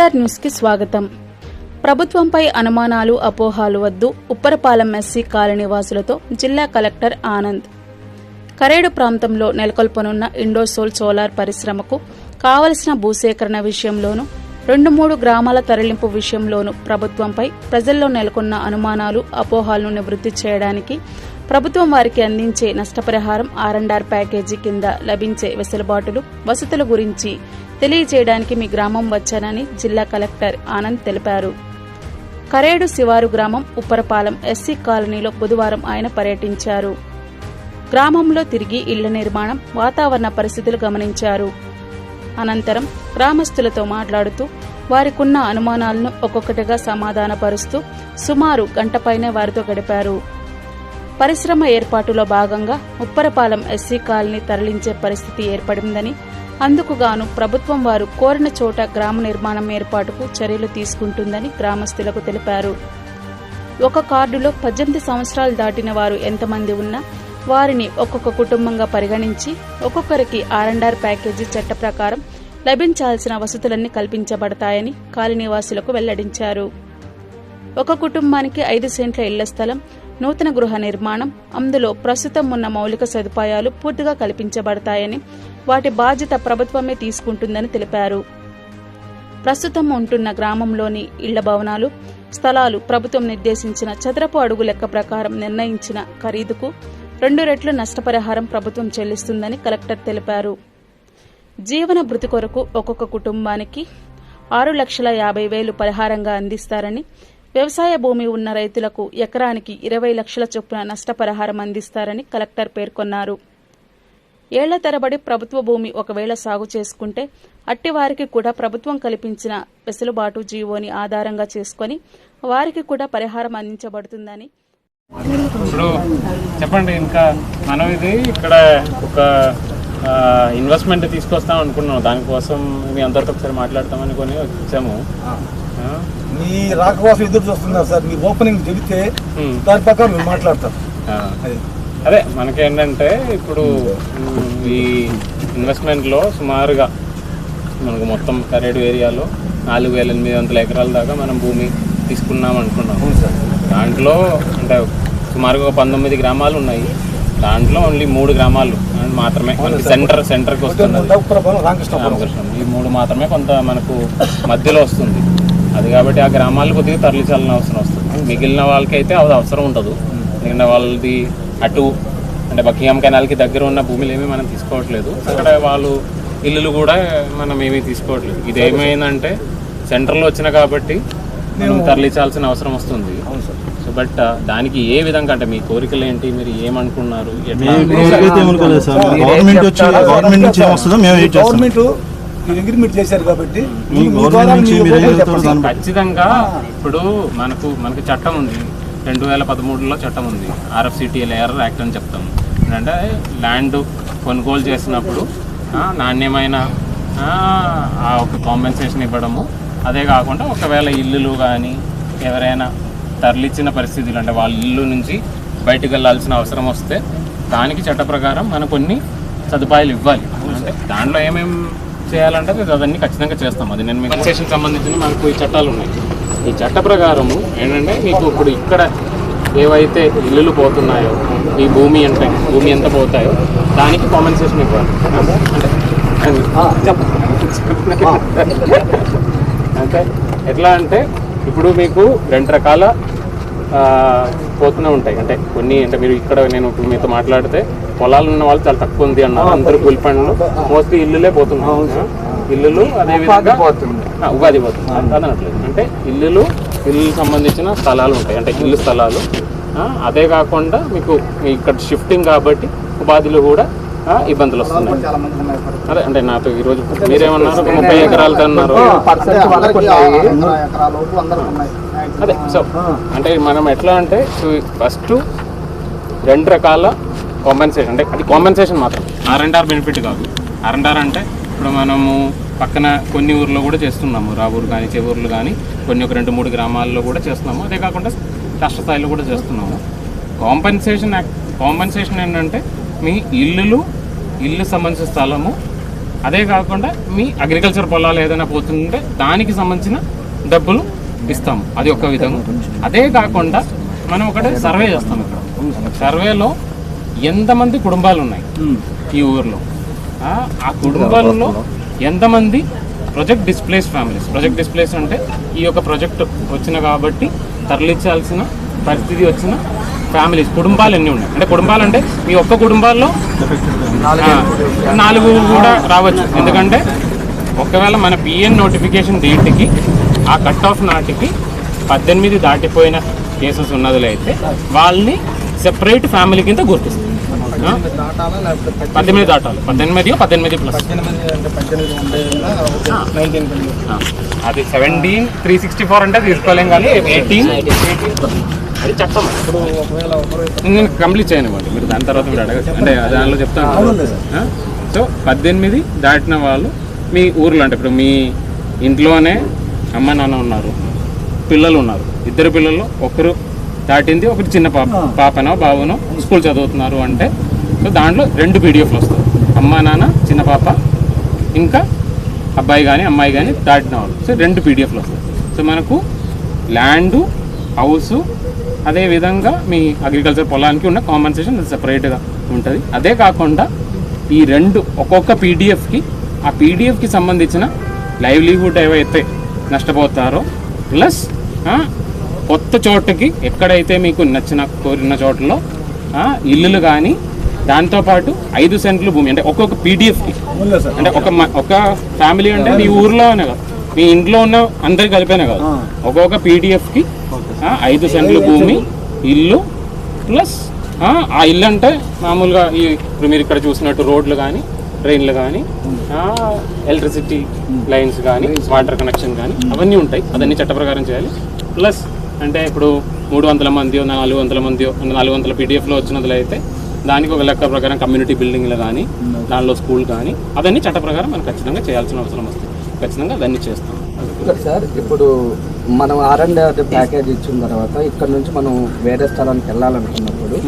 CR న్యూస్కి స్వాగతం. ప్రభుత్వంపై అనుమానాలు అపోహాలు వద్దు. ఉప్పరపాలెం ఎస్సీ కాలనీ వాసులతో జిల్లా కలెక్టర్ ఆనంద్. కరేడు ప్రాంతంలో నెలకొల్పనున్న ఇండోసోల్ సోలార్ పరిశ్రమకు కావలసిన భూసేకరణ విషయంలోనూ రెండు మూడు గ్రామాల తరలింపు విషయంలోనూ ప్రభుత్వంపై ప్రజల్లో నెలకొన్న అనుమానాలు అపోహాలను నివృత్తి చేయడానికి ప్రభుత్వం వారికి అందించే నష్టపరిహారం ఆర్ఎండ్ఆర్ ప్యాకేజీ కింద లభించే వెసులుబాటులు వసతుల గురించి తెలియజేయడానికి మీ గ్రామం వచ్చానని జిల్లా కలెక్టర్ ఆనంద్ తెలిపారు. కరేడు శివారు గ్రామం ఉప్పరపాలెం ఎస్సీ కాలనీలో బుధవారం ఆయన పర్యటించారు. గ్రామంలో తిరిగి ఇళ్ళ నిర్మాణం వాతావరణ పరిస్థితులు గమనించారు. అనంతరం గ్రామస్తులతో మాట్లాడుతూ వారికున్న అనుమానాలను ఒక్కొక్కటిగా సమాధానపరుస్తూ సుమారు గంటపైనే వారితో గడిపారు. పరిశ్రమ ఏర్పాటులో భాగంగా ఉప్పరపాలెం ఎస్సీ కాలనీ తరలించే పరిస్థితి ఏర్పడిందని అందుకుగాను ప్రభుత్వం వారు కోరిన చోట గ్రామ నిర్మాణం ఏర్పాటుకు చర్యలు తీసుకుంటుందని గ్రామస్తులకు తెలిపారు. ఒక కార్డులో పద్దెనిమిది సంవత్సరాలు దాటిన వారు ఎంతమంది ఉన్నా వారిని ఒక్కొక్క కుటుంబంగా పరిగణించి ఒక్కొక్కరికి ఆర్ఎండ్ఆర్ ప్యాకేజీ చట్ట ప్రకారం లభించాల్సిన వసతులన్నీ కల్పించబడతాయని కాలనీవాసులకు వెల్లడించారు. ఒక కుటుంబానికి ఐదు సెంట్ల ఇళ్ళ స్థలం నూతన గృహ నిర్మాణం అందులో ప్రస్తుతం ఉన్న మౌలిక సదుపాయాలు పూర్తిగా కల్పించబడతాయని వాటి బాధ్యత ప్రభుత్వమే తీసుకుంటుందని తెలిపారు. ప్రస్తుతం ఉంటున్న గ్రామంలోని ఇళ్ళ భవనాలు స్థలాలు ప్రభుత్వం నిర్దేశించిన చదరపు అడుగు లెక్క ప్రకారం నిర్ణయించిన ఖరీదుకు రెండు రెట్లు నష్టపరిహారం ప్రభుత్వం చెల్లిస్తుందని కలెక్టర్ తెలిపారు. జీవన భృతి కొరకు ఒక్కొక్క కుటుంబానికి ఆరు లక్షల యాభై వేలు పరిహారంగా అందిస్తారని వ్యవసాయ భూమి ఉన్న రైతులకు ఎకరానికి ఇరవై లక్షల చొప్పున నష్టపరిహారం అందిస్తారని కలెక్టర్ పేర్కొన్నారు. ఏళ్ళ తరబడి ప్రభుత్వ భూమి ఒకవేళ సాగు చేసుకుంటే అట్టి వారికి కూడా ప్రభుత్వం కల్పించిన వెసులుబాటు జీవోని ఆధారంగా చేసుకొని వారికి కూడా పరిహారం అందించబడుతుందని ఇప్పుడు చెప్పండి ఇంకా మనం ఇది ఇక్కడ ఒక ఇన్వెస్ట్మెంట్ తీసుకొస్తాం అనుకున్నాం. దానికోసం మీ అందరితో ఒకసారి మాట్లాడతామని కొని వచ్చాము. మీ రాక కోసం ఎదురు చూస్తున్నారు సార్. మీ ఓపెనింగ్ చెబితే దాని ప్రకారం మేము మాట్లాడతాం. అది. మనకేంటంటే ఇప్పుడు ఈ ఇన్వెస్ట్మెంట్లో సుమారుగా మనకు మొత్తం కరేడు ఏరియాలో నాలుగు వేల ఎనిమిది వందల ఎకరాల దాకా మనం భూమి తీసుకున్నాం అనుకున్నాం. దాంట్లో అంటే సుమారుగా ఒక పంతొమ్మిది గ్రామాలు ఉన్నాయి. దాంట్లో ఓన్లీ మూడు గ్రామాలు మాత్రమే. సెంటర్ సెంటర్కి రామకృష్ణ రామకృష్ణం. ఈ మూడు మాత్రమే కొంత మనకు మధ్యలో వస్తుంది. అది కాబట్టి ఆ గ్రామాలు కొద్దిగా తరలించాలని అవసరం వస్తుంది. మిగిలిన వాళ్ళకైతే అది అవసరం ఉండదు. మిగిలిన వాళ్ళది అటు అంటే బకింగ్ కెనాల్కి దగ్గర ఉన్న భూములు ఏమీ మనం తీసుకోవట్లేదు. అక్కడ వాళ్ళు ఇల్లులు కూడా మనం ఏమీ తీసుకోవట్లేదు. ఇది ఏమైందంటే సెంటర్లో వచ్చిన కాబట్టి మనం తరలించాల్సిన అవసరం వస్తుంది. అవును సార్. సో బట్ దానికి ఏ విధంగా అంటే మీ కోరికలు ఏంటి? మీరు ఏమనుకున్నారు? గవర్నమెంట్ అగ్రిమెంట్ చేశారు కాబట్టి ఖచ్చితంగా ఇప్పుడు మనకు మనకి చట్టం ఉంది. రెండు వేల పదమూడులో చట్టం ఉంది. ఆర్ఎఫ్సిటిఎల్ఏఆర్ యాక్ట్ అని చెప్తాం. ఏంటంటే ల్యాండ్ కొనుగోలు చేసినప్పుడు నాణ్యమైన ఆ, ఆ ఒక కాంపెన్సేషన్ ఇవ్వడము. అదే కాకుండా ఒకవేళ ఇల్లులు కానీ ఎవరైనా తరలిచ్చిన పరిస్థితులు అంటే వాళ్ళ ఇల్లు నుంచి బయటకు వెళ్ళాల్సిన అవసరం వస్తే దానికి చట్ట ప్రకారం మనం కొన్ని సదుపాయాలు ఇవ్వాలి. అంటే దాంట్లో ఏమేమి చేయాలంటే అది అవన్నీ ఖచ్చితంగా చేస్తాం. అది నేను మీకు కన్సెషన్ సంబంధించిన మనకు ఈ చట్టాలు ఉన్నాయి ఈ చట్ట ప్రకారము ఏంటంటే మీకు ఇప్పుడు ఇక్కడ ఏవైతే ఇల్లులు పోతున్నాయో ఈ భూమి అంటే భూమి ఎంత పోతాయో దానికి కాంపెన్సేషన్ ఇవ్వాలి. అంటే ఎట్లా అంటే ఇప్పుడు మీకు రెండు రకాల పోతూనే ఉంటాయి. అంటే కొన్ని అంటే మీరు ఇక్కడ నేను ఇప్పుడు మీతో మాట్లాడితే పొలాలు ఉన్న వాళ్ళు చాలా తక్కువ ఉంది అన్నారు. అందరూ కూలి పనులు. మోస్ట్లీ ఇల్లులే పోతున్నాయి ఇల్లులు అదే విధంగా ఆ, ఉపాధి పోతుంది. అదనట్లేదు అంటే ఇల్లులు ఇల్లు సంబంధించిన స్థలాలు ఉంటాయి. అంటే ఇల్లు స్థలాలు. అదే కాకుండా మీకు మీ ఇక్కడ షిఫ్టింగ్ కాబట్టి ఉపాధిలో కూడా ఇబ్బందులు వస్తున్నాయి. అదే అంటే నాతో ఈరోజు మీరేమన్నారు? ముప్పై ఎకరాలతో అన్నారు. అదే సో అంటే మనం ఎట్లా అంటే ఫస్ట్ రెండు రకాల కాంపెన్సేషన్ అంటే అది కాంపెన్సేషన్ మాత్రం. ఆర్ అండ్ ఆర్ బెనిఫిట్ కాదు. ఆర్ అండ్ ఆర్ అంటే ఇప్పుడు మనము పక్కన కొన్ని ఊర్లో కూడా చేస్తున్నాము. రావూరు కానీ చెవూర్లు కానీ కొన్ని ఒక రెండు మూడు గ్రామాల్లో కూడా చేస్తున్నాము. అదే కాకుండా రాష్ట్ర స్థాయిలో కూడా చేస్తున్నాము. కాంపెన్సేషన్ కాంపెన్సేషన్ ఏంటంటే మీ ఇల్లులు ఇల్లు సంబంధించిన స్థలము అదే కాకుండా మీ అగ్రికల్చర్ పొలాలు ఏదైనా పోతుంటే దానికి సంబంధించిన డబ్బులు ఇస్తాము అది ఒక విధంగా అదే కాకుండా మనం ఒకటి సర్వే చేస్తాం ఇక్కడ. సర్వేలో ఎంతమంది కుటుంబాలు ఉన్నాయి ఈ ఊర్లో? ఆ, కుటుంబాలలో ఎంతమంది project displace families? Project displace అంటే ఈ యొక్క ప్రాజెక్ట్ వచ్చిన కాబట్టి తరలించాల్సిన పరిస్థితి వచ్చిన ఫ్యామిలీస్ కుటుంబాలు ఎన్ని ఉన్నాయి? అంటే కుటుంబాలు అంటే మీ ఒక్క కుటుంబాల్లో నాలుగు కూడా రావచ్చు. ఎందుకంటే ఒకవేళ మన పిఎన్ నోటిఫికేషన్ డేట్కి ఆ కట్ ఆఫ్ నాటికి పద్దెనిమిది దాటిపోయిన కేసెస్ ఉన్నదిలో అయితే వాళ్ళని సెపరేట్ ఫ్యామిలీ కింద గుర్తిస్తాం ఆ? దాటాలా? లేకపోతే పద్దెనిమిది? దాటాలి. పద్దెనిమిది పద్దెనిమిది ప్లస్ అది సెవెంటీన్ త్రీ సిక్స్టీ ఫోర్ అంటే తీసుకోలేం కానీ ఎయిటీన్ అది చట్టం ఇప్పుడు నేను కంప్లీట్ చేయనివ్వండి మీరు దాని తర్వాత మీరు అడగచ్చు అంటే దానిలో చెప్తాను? సో పద్దెనిమిది దాటిన వాళ్ళు మీ ఊర్లో అంటే ఇప్పుడు మీ ఇంట్లోనే అమ్మ నాన్న ఉన్నారు పిల్లలు ఉన్నారు. ఇద్దరు పిల్లలు ఒకరు దాటింది ఒకటి చిన్న పాప పాపనో బాబునో స్కూల్ చదువుతున్నారు అంటే సో దాంట్లో రెండు పీడిఎఫ్లు వస్తాయి. అమ్మ నాన్న చిన్న పాప ఇంకా అబ్బాయి కానీ అమ్మాయి కానీ దాటిన వాళ్ళు. సో రెండు పీడిఎఫ్లు వస్తాయి. సో మనకు ల్యాండు హౌసు అదే విధంగా మీ అగ్రికల్చర్ పొలానికి ఉన్న కాంపన్సేషన్ సపరేట్గా ఉంటుంది. అదే కాకుండా ఈ రెండు ఒక్కొక్క పీడిఎఫ్కి ఆ పీడిఎఫ్కి సంబంధించిన లైవ్లీహుడ్ ఏవైతే నష్టపోతారో. ప్లస్ కొత్త చోటుకి ఎక్కడైతే మీకు నచ్చిన కోరిన చోట్లలో ఇల్లులు కానీ దాంతోపాటు ఐదు సెంట్లు భూమి అంటే ఒక్కొక్క పీడిఎఫ్కి అంటే ఒక ఒక ఫ్యామిలీ అంటే మీ ఊర్లోనే కాదు. మీ ఇంట్లో ఉన్న అందరికి కలిపేనే కాదు. ఒక్కొక్క పీడిఎఫ్కి ఐదు సెంట్లు భూమి ఇల్లు ప్లస్ ఆ ఇల్లు అంటే మామూలుగా ఈ ఇప్పుడు మీరు ఇక్కడ చూసినట్టు రోడ్లు కానీ ట్రైన్లు కానీ ఎలక్ట్రిసిటీ లైన్స్ కానీ వాటర్ కనెక్షన్ కానీ అవన్నీ ఉంటాయి. అవన్నీ చట్ట ప్రకారం చేయాలి. ప్లస్ అంటే ఇప్పుడు మూడు వందల మంది నాలుగు వందల మంది నాలుగు వందల పీడిఎఫ్లో వచ్చినట్లు అయితే దానికి ఒక లెక్క ప్రకారం కమ్యూనిటీ బిల్డింగ్లు కానీ దానిలో స్కూల్ కానీ అవన్నీ చట్ట ప్రకారం మనం ఖచ్చితంగా చేయాల్సిన అవసరం వస్తుంది. ఖచ్చితంగా అవన్నీ చేస్తాం. సార్ ఇప్పుడు మనం ఆర్ అండ్ ప్యాకేజ్ ఇచ్చిన తర్వాత ఇక్కడ నుంచి మనం వేరే స్థలానికి వెళ్ళాలనుకున్నప్పుడు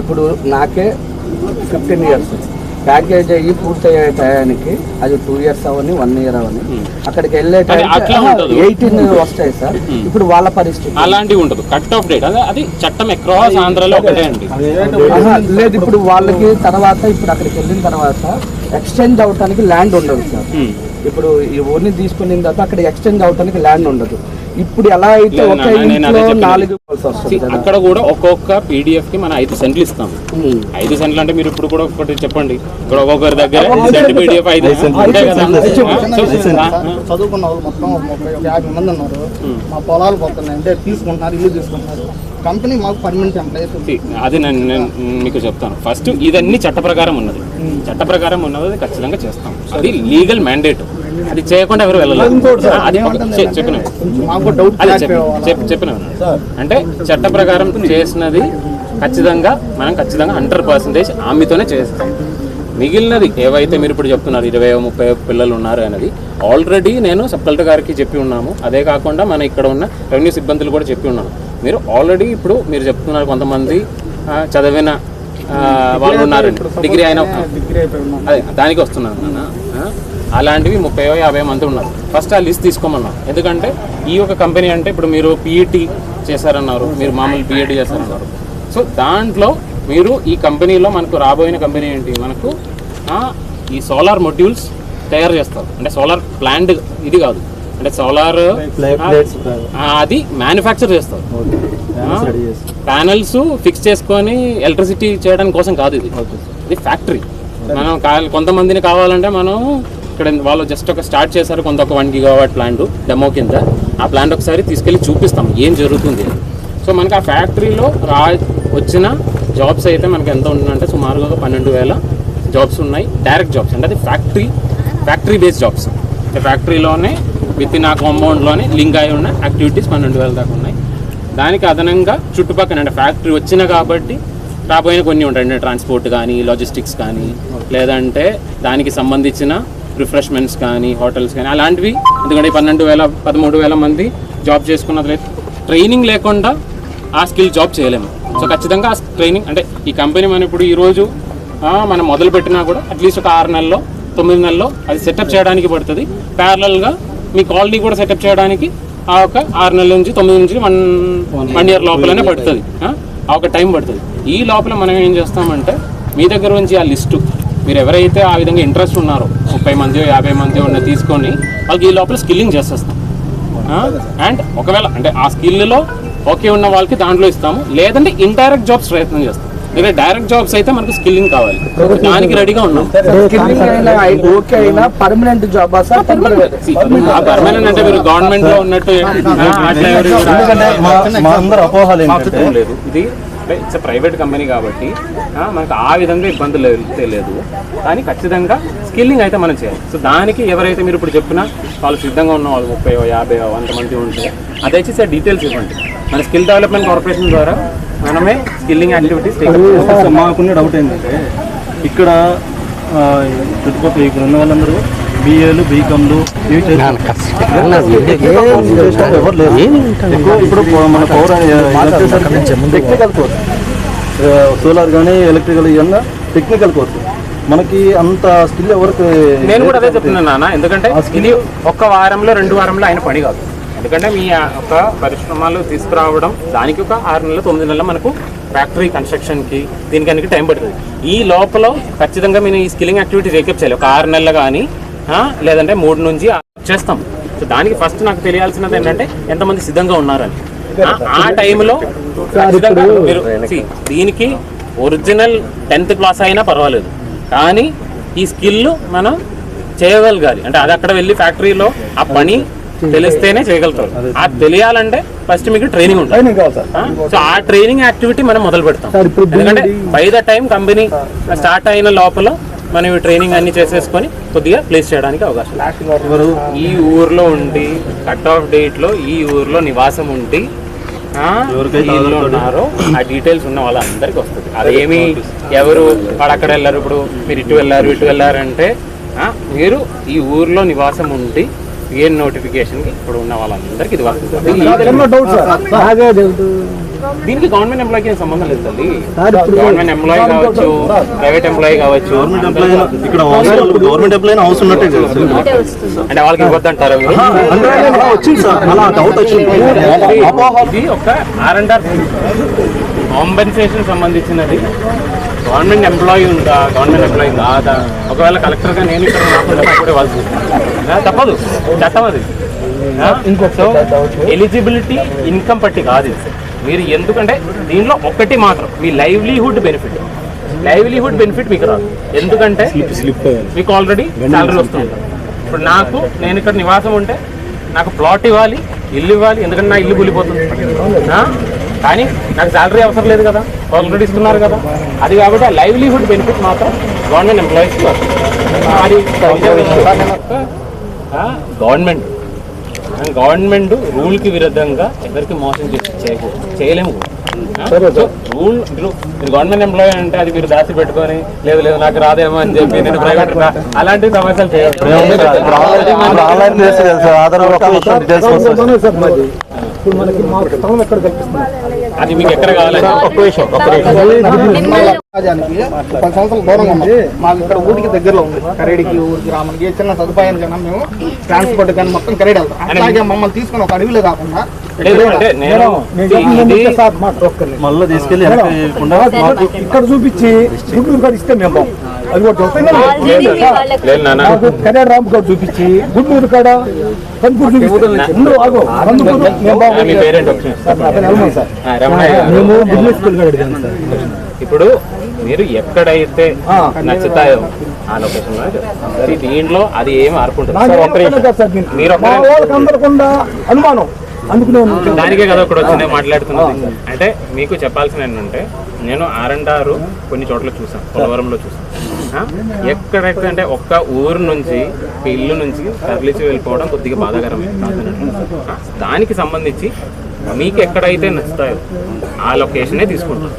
ఇప్పుడు నాకే ఫిఫ్టీన్ ఇయర్స్ ప్యాకేజ్ అయ్యి పూర్తయ్యే టయానికి అది టూ ఇయర్స్ అవని వన్ ఇయర్ అవని. అక్కడికి వెళ్ళే. ఎయిటీన్ వస్తాయి సార్. ఇప్పుడు వాళ్ళ పరిస్థితి. అలాంటివి ఉండదు. కట్ ఆఫ్ డేట్ అదే చట్టం అక్రాస్ ఆంధ్రాలో ఒకటే అండి. లేదు ఇప్పుడు వాళ్ళకి తర్వాత ఇప్పుడు అక్కడికి వెళ్ళిన తర్వాత ఎక్స్చేంజ్ అవటానికి ల్యాండ్ ఉండదు సార్. Hmm. ఇప్పుడు ఈ ఊరిని తీసుకున్న తర్వాత అక్కడ ఎక్స్చేంజ్ అవటానికి ల్యాండ్ ఉండదు. ఇప్పుడు ఎలా అయితే ఒక ఇంట్లో. నాలుగు అక్కడ కూడా ఒక్కొక్క పీడిఎఫ్కి మనం ఐదు సెంట్లు ఇస్తాం. ఐదు సెంట్లు అంటే మీరు ఇప్పుడు కూడా ఒకటి చెప్పండి. ఇక్కడ ఒక్కొక్కరి దగ్గర సెంట్ పీడిఎఫ్ ఐదు. చదువుకున్న వాళ్ళు మొత్తం యాభై మంది ఉన్నారు. మా పొలాలు పోతున్నాయి. అంటే తీసుకుంటున్నారు ఇల్లు తీసుకుంటున్నారు. కంపెనీ మాకు పర్మనెంట్ ఎంప్లాయీస్ See, అది నేను నేను మీకు చెప్తాను. ఫస్ట్ ఇదన్నీ చట్ట ప్రకారం ఉన్నది. చట్ట ప్రకారం ఉన్నది ఖచ్చితంగా చేస్తాం. అది లీగల్ మ్యాండేట్. అది చేయకుండా ఎవరు వెళ్ళలేదు. అది చెప్పిన. చెప్పిన. అంటే చట్ట ప్రకారం చేసినది ఖచ్చితంగా మనం ఖచ్చితంగా హండ్రెడ్ పర్సెంటేజ్ ఆమెతోనే చేస్తాం. మిగిలినది ఏవైతే మీరు ఇప్పుడు చెప్తున్నారు ఇరవై ముప్పై పిల్లలు ఉన్నారు అనేది ఆల్రెడీ నేను సబ్ కలెక్టర్ గారికి చెప్పి ఉన్నాము. అదే కాకుండా మన ఇక్కడ ఉన్న రెవెన్యూ సిబ్బందులు కూడా చెప్పి ఉన్నాను మీరు ఆల్రెడీ ఇప్పుడు మీరు చెప్తున్నారు కొంతమంది చదివిన వాళ్ళు ఉన్నారండి డిగ్రీ అయిన డిగ్రీ అయిపోయి ఉన్నాం. అదే దానికి వస్తున్నాను? అలాంటివి ముప్పై యాభై మంది ఉన్నారు. ఫస్ట్ ఆ లిస్ట్ తీసుకోమన్నాం ఎందుకంటే ఈ ఒక కంపెనీ అంటే ఇప్పుడు మీరు పీఈటీ చేశారన్నారు. మీరు మామూలు పీఈటీ చేశారన్నారు. సో దాంట్లో మీరు ఈ కంపెనీలో మనకు రాబోయిన కంపెనీ ఏంటి? మనకు ఈ సోలార్ మొడ్యూల్స్ తయారు చేస్తారు. అంటే సోలార్ ప్లాంట్ ఇది కాదు. అంటే సోలార్ అది మ్యానుఫ్యాక్చర్ చేస్తారు. ప్యానల్స్ ఫిక్స్ చేసుకొని ఎలక్ట్రిసిటీ చేయడం కోసం కాదు ఇది. ఇది ఫ్యాక్టరీ మనం కొంతమందిని కావాలంటే మనం ఇక్కడ వాళ్ళు జస్ట్ ఒక స్టార్ట్ చేశారు కొంత ఒక వన్ గిగావాట్ ప్లాంట్ డెమో కింద. ఆ ప్లాంట్ ఒకసారి తీసుకెళ్ళి చూపిస్తాం ఏం జరుగుతుంది సో మనకి ఆ ఫ్యాక్టరీలో రా వచ్చిన జాబ్స్ అయితే మనకి ఎంత ఉందంటే సుమారుగా పన్నెండు వేల జాబ్స్ ఉన్నాయి. డైరెక్ట్ జాబ్స్ అంటే అది ఫ్యాక్టరీ ఫ్యాక్టరీ బేస్డ్ జాబ్స్ ఫ్యాక్టరీలోనే విత్ ఇన్ ఆ కాంపౌండ్లోనే లింక్ అయి ఉన్న యాక్టివిటీస్ పన్నెండు వేల దాకా ఉన్నాయి. దానికి అదనంగా చుట్టుపక్కల అంటే ఫ్యాక్టరీ వచ్చిన కాబట్టి రాబోయిన కొన్ని ఉంటాయి. ట్రాన్స్పోర్ట్ కానీ లాజిస్టిక్స్ కానీ లేదంటే దానికి సంబంధించిన రిఫ్రెష్మెంట్స్ కానీ హోటల్స్ కానీ అలాంటివి. ఎందుకంటే పన్నెండు వేల పదమూడు వేల మంది జాబ్ చేసుకున్నది ట్రైనింగ్ లేకుండా ఆ స్కిల్ జాబ్ చేయలేము. సో ఖచ్చితంగా ఆ ట్రైనింగ్ అంటే ఈ కంపెనీ మనం ఇప్పుడు ఈరోజు మనం మొదలు పెట్టినా కూడా అట్లీస్ట్ ఒక ఆరు నెలల్లో తొమ్మిది నెలల్లో అది సెటప్ చేయడానికి పడుతుంది. ప్యారలల్గా మీ కాలనీ కూడా సెటప్ చేయడానికి ఆ ఒక ఆరు నెలల నుంచి తొమ్మిది నుంచి వన్ వన్ ఇయర్ లోపలనే పడుతుంది? ఆ ఒక టైం పడుతుంది. ఈ లోపల మనం ఏం చేస్తామంటే మీ దగ్గర నుంచి ఆ లిస్టు మీరు ఎవరైతే ఆ విధంగా ఇంట్రెస్ట్ ఉన్నారో ముప్పై మంది యాభై మంది ఉన్న తీసుకొని వాళ్ళకి ఈ లోపల స్కిల్లింగ్ చేసేస్తాం అండ్ ఒకవేళ అంటే ఆ స్కిల్లో ఓకే ఉన్న వాళ్ళకి దాంట్లో ఇస్తాము లేదంటే ఇండైరెక్ట్ జాబ్స్ ప్రయత్నం చేస్తాం లేదా డైరెక్ట్ జాబ్స్ అయితే మనకు స్కిల్లింగ్ కావాలి దానికి రెడీగా ఉన్నాం పర్మనెంట్ జాబ్ పర్మనెంట్ అంటే మీరు గవర్నమెంట్లో ఉన్నట్టు అపోహలు అంటే ఇట్స్ ప్రైవేట్ కంపెనీ కాబట్టి మనకు ఆ విధంగా ఇబ్బందులు లేదు కానీ ఖచ్చితంగా స్కిల్లింగ్ అయితే మనం చేయాలి. సో దానికి ఎవరైతే మీరు ఇప్పుడు చెప్పినా వాళ్ళు సిద్ధంగా ఉన్న వాళ్ళు ముప్పై యాభై వంద మంది ఉంటే అది వచ్చేసి డీటెయిల్స్ ఇవ్వండి. మన స్కిల్ డెవలప్మెంట్ కార్పొరేషన్ ద్వారా మనమే స్కిల్లింగ్ యాక్టివిటీస్ మాకున్న డౌట్ ఏంటంటే ఇక్కడ చుట్టుపక్కల ఇక్కడ ఉన్న వాళ్ళందరూ బిఏలు బీకామ్లు ఎవరు లేరు. ఎక్కువ ఇప్పుడు మన పౌర టెక్నికల్ కోర్స్ సోలార్ కానీ ఎలక్ట్రికల్ ఇవన్నీ టెక్నికల్ కోర్స్ మనకి అంత స్కిల్ ఎవరికి నేను కూడా అదే చెప్తున్నాను నాన్న. ఎందుకంటే ఇది ఒక్క వారంలో రెండు వారంలో ఆయన పని కాదు. ఎందుకంటే మీ ఆ ఒక పరిశ్రమలు తీసుకురావడం దానికి ఒక ఆరు నెలలు తొమ్మిది నెలలు మనకు ఫ్యాక్టరీ కన్స్ట్రక్షన్కి దీనికి టైం పడుతుంది. ఈ లోపల ఖచ్చితంగా మేము ఈ స్కిల్లింగ్ యాక్టివిటీస్ ఏకప్ చేయాలి. ఒక ఆరు నెలలు కానీ లేదంటే మూడు నుంచి చేస్తాం. సో దానికి ఫస్ట్ నాకు తెలియాల్సినది ఏంటంటే ఎంతమంది సిద్ధంగా ఉన్నారని. ఆ- టైంలో దీనికి ఒరిజినల్ టెన్త్ క్లాస్ అయినా పర్వాలేదు. కానీ ఈ స్కిల్ మనం చేయగలగాలి. అంటే అది అక్కడ వెళ్ళి ఫ్యాక్టరీలో ఆ పని తెలిస్తేనే చేయగలుగుతారు. ఆ తెలియాలంటే ఫస్ట్ మీకు ట్రైనింగ్ ఉంటుంది? సో ఆ ట్రైనింగ్ యాక్టివిటీ మనం మొదలు పెడతాం. ఎందుకంటే by the time company start అయిన లోపల మనం ట్రైనింగ్ అన్ని చేసేసుకొని కొద్దిగా ప్లేస్ చేయడానికి అవకాశం ఉంది. ఈ ఊర్లో ఉండి కట్ ఆఫ్ డేట్లో ఈ ఊర్లో నివాసం ఉండి ఆ, ఎవరికైతే ఉన్నారో ఆ డీటెయిల్స్ ఉన్న వాళ్ళందరికీ వస్తుంది. అదేమి ఎవరు వాడు అక్కడ వెళ్ళారు ఇప్పుడు మీరు ఇటు వెళ్ళారు ఇటు వెళ్ళారంటే ఆ, మీరు ఈ ఊర్లో నివాసం ఉండి ఏ నోటిఫికేషన్కి ఇప్పుడు ఉన్న వాళ్ళందరికీ ఇది వస్తుంది. దీనికి గవర్నమెంట్ ఎంప్లాయీకి ఏం సంబంధం లేదు తల్లి. గవర్నమెంట్ ఎంప్లాయీ కావచ్చు ప్రైవేట్ ఎంప్లాయీ కావచ్చు గవర్నమెంట్ ఎంప్లాయీ ఇక్కడ గవర్నమెంట్ ఎంప్లాయీ అవసరం ఉన్నట్టే తెలుసు అంటే వాళ్ళకి ఇవ్వద్దంటారు అంటే అలా వచ్చింది సార్. అలా డౌట్ వచ్చింది. ఒక ఆర్ అండ్ ఆర్ కాంపెన్సేషన్ సంబంధించినది. గవర్నమెంట్ ఎంప్లాయీ ఉందా? గవర్నమెంట్ ఎంప్లాయీ కాదా? ఒకవేళ కలెక్టర్గా నేను ఇక్కడ కూడా ఇవ్వాల్సి తప్పదు. చట్టం అది. సో ఎలిజిబిలిటీ ఇన్కమ్ పట్టి కాదు. ఇది. మీరు ఎందుకంటే దీనిలో ఒకటి మాత్రం మీ లైవ్లీహుడ్ బెనిఫిట్ లైవ్లీహుడ్ బెనిఫిట్ మీకు రాదు. ఎందుకంటే మీకు ఆల్రెడీ శాలరీ వస్తుంది. ఇప్పుడు నాకు నేను ఇక్కడ నివాసం ఉంటే నాకు ప్లాట్ ఇవ్వాలి ఇల్లు ఇవ్వాలి ఎందుకంటే నా ఇల్లు కూలిపోతుంది? కానీ నాకు శాలరీ అవసరం లేదు కదా. ఆల్రెడీ ఇస్తున్నారు కదా. అది కాబట్టి ఆ లైవ్లీహుడ్ బెనిఫిట్ మాత్రం గవర్నమెంట్ ఎంప్లాయీస్కి వస్తుంది. అది గవర్నమెంట్ గవర్నమెంట్ రూల్కి విరుద్ధంగా ఎవరికి మోసం చేసి చేయకూడదు చేయలేము రూల్ మీరు గవర్నమెంట్ ఎంప్లాయీ అంటే అది మీరు దాచి పెట్టుకొని లేదు లేదు నాకు రాదేమో అని చెప్పి నేను ప్రైవేట్ అలాంటి సమస్యలు చేయకూడదు కార్డు మొత్తం డీటెయిల్స్ వస్తాయి అది మీకు ఎక్కడ కావాలి? రాజానికి పది సంవత్సరాల దూరంగా ఉంది మాకు ఇక్కడ ఊరికి దగ్గరలో ఉంది. కరేడికి ఊరికి రామనికి ఏ చిన్న సదుపాయానికైనా మేము ట్రాన్స్పోర్ట్ కానీ మొత్తం కరేడి వెళ్తాం. అట్లాగే మమ్మల్ని తీసుకొని ఒక అడవిలో కాకుండా లేదు అంటే నేను ఇది మళ్ళీ తీసుకెళ్ళి ఇక్కడ చూపించి ఇస్తే మేము. అది కూడా రామ్ చూపించి గుంటూరు కాడ కందుకూరు మేము బిజినెస్ స్కూల్ ఇప్పుడు మీరు ఎక్కడైతే నచ్చుతాయో ఆ లొకేషన్లో. దీంట్లో అది ఏం ఆడుకుంటుంది. మీరు అనుమానం. అందుకు నేను దానికే కదా ఇక్కడ వచ్చి నేను మాట్లాడుతున్నది అంటే మీకు చెప్పాల్సిన ఏంటంటే నేను ఆర్ అండ్ ఆర్ కొన్ని చోట్ల చూసాను పోలవరంలో చూసాను? ఎక్కడెక్కడ అంటే ఒక్క ఊరు నుంచి ఇల్లు నుంచి తరలిచి వెళ్ళిపోవడం కొద్దిగా బాధాకరమే దానికి సంబంధించి మీకు ఎక్కడైతే నచ్చుతాయో ఆ లొకేషనే తీసుకుంటాం.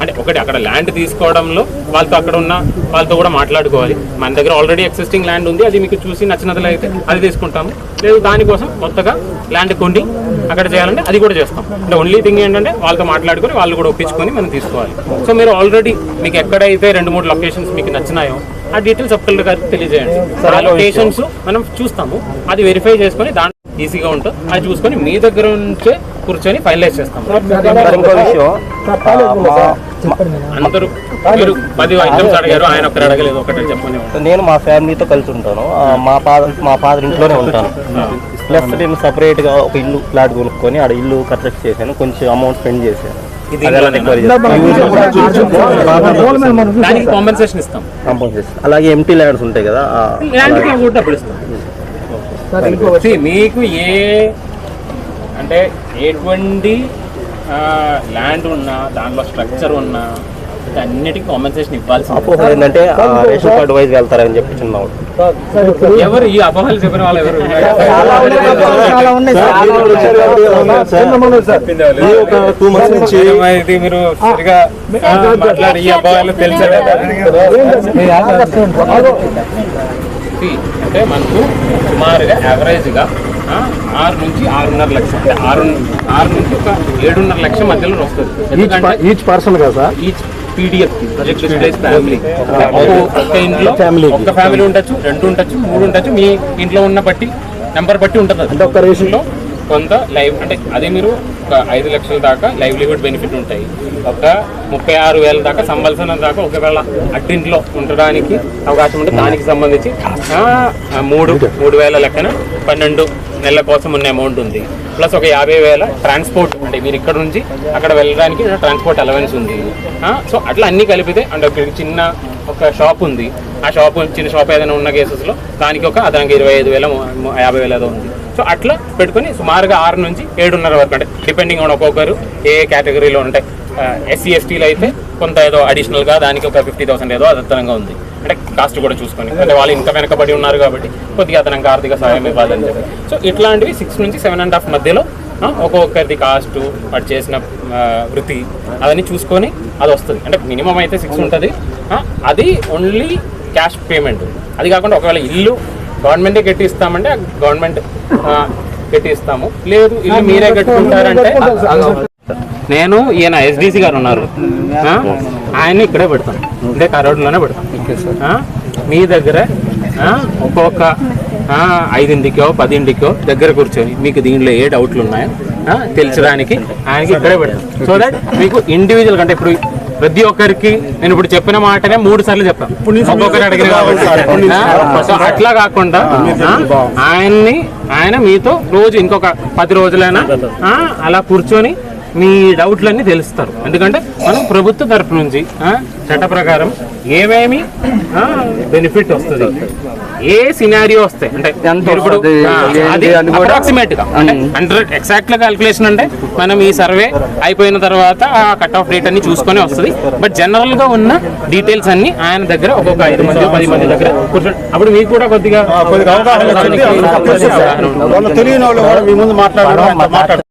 అంటే ఒకటి అక్కడ ల్యాండ్ తీసుకోవడంలో వాళ్ళతో అక్కడ ఉన్న వాళ్ళతో కూడా మాట్లాడుకోవాలి. మన దగ్గర ఆల్రెడీ ఎగ్జిస్టింగ్ ల్యాండ్ ఉంది అది మీకు చూసి నచ్చినట్లు అయితే అది తీసుకుంటాము. లేదు దానికోసం కొత్తగా ల్యాండ్ కొండి అక్కడ చేయాలంటే అది కూడా చేస్తాం. అంటే ఓన్లీ థింగ్ ఏంటంటే వాళ్ళతో మాట్లాడుకొని వాళ్ళు కూడా ఒప్పించుకొని మనం తీసుకోవాలి. సో మీరు ఆల్రెడీ మీకు ఎక్కడైతే రెండు మూడు లొకేషన్స్ మీకు నచ్చినాయో ఆ డీటెయిల్స్ సబ్ కలెక్టర్ గారికి తెలియజేయండి. ఆ లొకేషన్స్ మనం చూస్తాము. అది వెరిఫై చేసుకొని దాంట్లో ఈజీగా ఉంటుంది. అది చూసుకొని మీ దగ్గర నుంచే కూర్చొని ఫైనలైజ్ మా- అందరూ మీరు పది ఐటమ్స్ అడిగారు ఆయన ఒకరు అడగలేదు ఒకటి చెప్పని నేను మా ఫ్యామిలీతో కలిసి ఉంటాను. మా ఫాదర్ మా ఫాదర్ ఇంట్లోనే ఉంటాను. ప్లస్ నేను సపరేట్గా ఒక ఇల్లు ఫ్లాట్ కొనుక్కొని ఆడ ఇల్లు కన్స్ట్రక్ట్ చేశాను. కొంచెం అమౌంట్ స్పెండ్ చేశాను. దానికి కాంపెన్సేషన్ ఇస్తాం. అలాగే ఎంటీ ల్యాండ్స్ ఉంటాయి కదా ఆ, ల్యాండ్కి కూడా డబ్బులు ఇస్తాం. మీకు ఏ అంటే ఎటువంటి ల్యాండ్ ఉన్నా దాంట్లో స్ట్రక్చర్ ఉన్నా అన్నిటికీ కాంపెన్సేషన్ ఇవ్వాల్సి అపోహ ఏంటంటే ఆ, రేషన్ కార్డు వైజ్ వెళ్తారని చెప్పి చిన్నవాడు ఎవరు ఈ అపోహలు చెప్పిన వాళ్ళు ఎవరు? టూ మంత్స్ నుంచి ఇది మీరు సరిగా మాట్లాడి ఈ అపోహలు తెలిసేదే See, అంటే మనకు సుమారుగా యావరేజ్గా ఆరు నుంచి ఆరున్నర లక్షలు అంటే ఆరు ఆరు నుంచి ఒక ఏడున్నర లక్షల మధ్యలో వస్తుంది. ఎందుకంటే ఈచ్ పర్సన్ కదా సార్? ఈచ్ పీడిఎఫ్ ఫ్యామిలీ ఒక్క ఇంట్లో ఒక్క ఫ్యామిలీ ఉండొచ్చు రెండు ఉండొచ్చు మూడు ఉండొచ్చు మీ ఇంట్లో ఉన్న బట్టి నెంబర్ బట్టి ఉంటుంది అది. ఒక్క రేషన్లో కొంత లైవ్ అంటే అదే మీరు ఒక ఐదు లక్షల దాకా లైవ్లీహుడ్ బెనిఫిట్ ఉంటాయి. ఒక ముప్పై ఆరు వేల దాకా సంబల్సన దాకా ఒకవేళ అట్టింట్లో ఉండడానికి అవకాశం ఉంటే దానికి సంబంధించి మూడు మూడు వేల లెక్కన పన్నెండు నెలల కోసం ఉన్న అమౌంట్ ఉంది. ప్లస్ ఒక యాభై వేల ట్రాన్స్పోర్ట్ అంటే మీరు ఇక్కడ నుంచి అక్కడ వెళ్ళడానికి ట్రాన్స్పోర్ట్ అలవెన్స్ ఉంది. సో అట్లా అన్నీ కలిపితే అండ్ ఒక చిన్న ఒక షాప్ ఉంది. ఆ షాప్ చిన్న షాప్ ఏదైనా ఉన్న కేసెస్లో దానికి ఒక అదనంగా ఇరవై ఐదు వేల యాభై వేల ఏదో ఉంది. సో అట్లా పెట్టుకొని సుమారుగా ఆరు నుంచి ఏడున్నర వరకు అంటే డిపెండింగ్ ఆన్ ఒక్కొక్కరు ఏ కేటగిరీలో ఉంటాయి ఎస్సీ ఎస్టీలో అయితే కొంత ఏదో అడిషనల్గా దానికి ఒక ఫిఫ్టీ థౌసండ్ ఏదో అదనంగా ఉంది. అంటే కాస్ట్ కూడా చూసుకొని. అంటే వాళ్ళు ఇంత వెనకబడి ఉన్నారు కాబట్టి కొద్దిగా అదనంగా ఆర్థిక సహాయం ఇవ్వాలని చెప్పి. సో ఇట్లాంటివి సిక్స్ నుంచి సెవెన్ అండ్ హాఫ్ మధ్యలో ఒక్కొక్కరిది కాస్ట్ వాడు చేసిన వృత్తి అవన్నీ చూసుకొని అది వస్తుంది. అంటే మినిమం అయితే సిక్స్ ఉంటుంది. అది ఓన్లీ క్యాష్ పేమెంట్ అది కాకుండా ఒకవేళ ఇల్లు గవర్నమెంటే కట్టిస్తామంటే గవర్నమెంట్ కట్టిస్తాము. లేదు ఇల్లు మీరే కట్టుకుంటారంటే నేను ఈయన ఎస్డిసి గారు ఉన్నారు. ఆ? ఆయన్ని ఇక్కడే పెడతాను అంటే కరోడ్లోనే పెడతాను? మీ దగ్గర ఒక్కొక్క ఐదింటికో పదింటికో దగ్గర కూర్చొని మీకు దీంట్లో ఏ డౌట్లు ఉన్నాయో తెలిసడానికి ఆయనకి ఇక్కడే పెడతాను సో దట్ మీకు ఇండివిజువల్ అంటే ఇప్పుడు ప్రతి ఒక్కరికి నేను ఇప్పుడు చెప్పిన మాటనే మూడు సార్లు చెప్తాను ఒక్కొక్కరు అడిగిన కాబట్టి. అట్లా కాకుండా ఆయన్ని ఆయన మీతో రోజు ఇంకొక పది రోజులైనా అలా కూర్చొని మీ డౌట్లన్నీ తెలుస్తారు. ఎందుకంటే మనం ప్రభుత్వ తరపు నుంచి చట్ట ప్రకారం ఏమేమి బెనిఫిట్ వస్తుంది ఏ సినారియో వస్తాయి అంటే ఇప్పుడు అప్రాక్సిమేట్గా అంటే హండ్రెడ్ ఎగ్జాక్ట్గా క్యాల్కులేషన్ అంటే మనం ఈ సర్వే అయిపోయిన తర్వాత ఆ కట్ ఆఫ్ డేట్ అన్ని చూసుకొని వస్తుంది. బట్ జనరల్గా ఉన్న డీటెయిల్స్ అన్ని ఆయన దగ్గర ఒక్కొక్క ఐదు మంది పది మంది దగ్గర కూర్చొని అప్పుడు మీకు కూడా కొద్దిగా తెలియని వాళ్ళు కూడా మీ ముందు మాట్లాడారు.